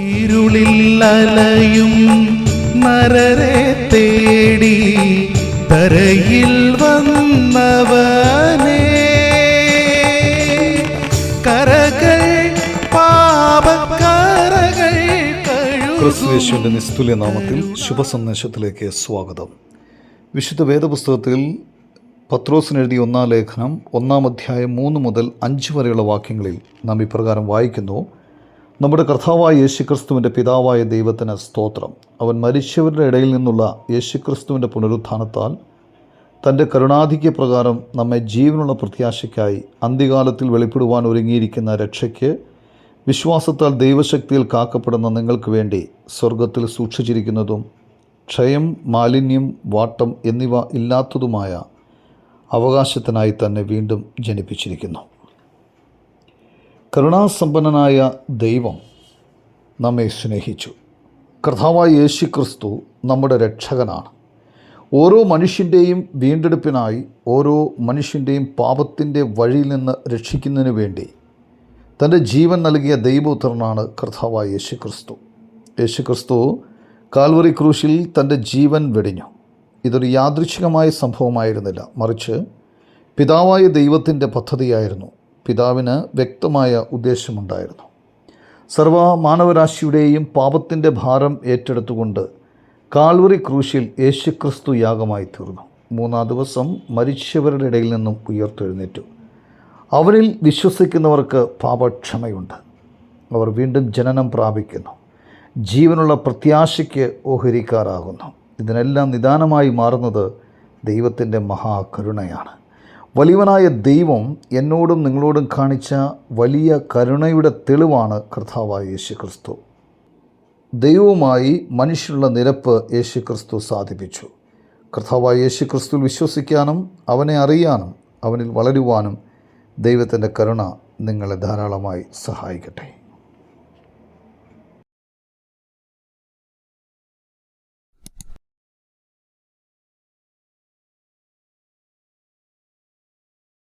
ഇരുളിൽ അലയും നരരെ തേടി തരയിൽ വന്നവനേ. കരകൾ പാപക്കരകൾ ക്രിസ്തുവേശുവിന്റെ നിസ്തുല്യ നാമത്തിൽ ശുഭസന്ദേശത്തിലേക്ക് സ്വാഗതം. വിശുദ്ധ വേദപുസ്തകത്തിൽ പത്രോസിന് എഴുതിയ ഒന്നാം ലേഖനം ഒന്നാം അധ്യായം മൂന്ന് മുതൽ അഞ്ച് വരെയുള്ള വാക്യങ്ങളിൽ നാം ഇപ്രകാരം വായിക്കുന്നു. നമ്മുടെ കർത്താവായ യേശുക്രിസ്തുവിന്റെ പിതാവായ ദൈവത്തിന് സ്തോത്രം. അവൻ മരിച്ചവരുടെ ഇടയിൽ നിന്നുള്ള യേശുക്രിസ്തുവിന്റെ പുനരുത്ഥാനത്താൽ തന്റെ കരുണാധിക്യ പ്രകാരം നമ്മെ ജീവനുള്ള പ്രത്യാശയ്ക്കായി അന്ത്യകാലത്തിൽ വെളിപ്പെടുവാൻ ഒരുങ്ങിയിരിക്കുന്ന രക്ഷയ്ക്ക് വിശ്വാസത്താൽ ദൈവശക്തിയിൽ കാക്കപ്പെടുന്ന നിങ്ങൾക്ക് വേണ്ടി സ്വർഗത്തിൽ സൂക്ഷിച്ചിരിക്കുന്നതും ക്ഷയം മാലിന്യം വാട്ടം എന്നിവ ഇല്ലാത്തതുമായ അവകാശത്തിനായി തന്നെ വീണ്ടും ജനിപ്പിച്ചിരിക്കുന്നു. കരുണാസമ്പന്നനായ ദൈവം നമ്മെ സ്നേഹിച്ചു. കർത്താവായ യേശു ക്രിസ്തു നമ്മുടെ രക്ഷകനാണ്. ഓരോ മനുഷ്യന്റെയും വീണ്ടെടുപ്പിനായി ഓരോ മനുഷ്യന്റെയും പാപത്തിന്റെ വഴിയിൽ നിന്ന് രക്ഷിക്കുന്നതിന് വേണ്ടി തന്റെ ജീവൻ നൽകിയ ദൈവോത്തരനാണ് കർത്താവായ യേശു ക്രിസ്തു യേശു ക്രിസ്തു കാൽവറി ക്രൂശിൽ തന്റെ ജീവൻ വെടിഞ്ഞു. ഇതൊരു യാദൃച്ഛികമായ സംഭവമായിരുന്നില്ല. മറിച്ച് പിതാവായ ദൈവത്തിന്റെ പദ്ധതിയായിരുന്നു. പിതാവിന് വ്യക്തമായ ഉദ്ദേശമുണ്ടായിരുന്നു. സർവ മാനവരാശിയുടെയും പാപത്തിന്റെ ഭാരം ഏറ്റെടുത്തുകൊണ്ട് കാൽവറി ക്രൂശിൽ യേശുക്രിസ്തു യാഗമായി തീർന്നു. മൂന്നാം ദിവസം മരിച്ചവരുടെ ഇടയിൽ നിന്നും ഉയർത്തെഴുന്നേറ്റു. അവരിൽ വിശ്വസിക്കുന്നവർക്ക് പാപക്ഷമയുണ്ട്. അവർ വീണ്ടും ജനനം പ്രാപിക്കുന്നു. ജീവനുള്ള പ്രത്യാശയ്ക്ക് ഓഹരിക്കാരാകുന്നു. ഇതിനെല്ലാം നിദാനമായി മാറുന്നത് ദൈവത്തിന്റെ മഹാകരുണയാണ്. വലിയവനായ ദൈവം എന്നോടും നിങ്ങളോടും കാണിച്ച വലിയ കരുണയുടെ തെളിവാണ് കർത്താവായ യേശു ക്രിസ്തു ദൈവവുമായി മനുഷ്യനുള്ള നിരപ്പ് യേശു ക്രിസ്തു സാധിപ്പിച്ചു. കർത്താവായ യേശു ക്രിസ്തുവിൽ വിശ്വസിക്കാനും അവനെ അറിയാനും അവനിൽ വളരുവാനും ദൈവത്തിന്റെ കരുണ നിങ്ങളെ ധാരാളമായി സഹായിക്കട്ടെ.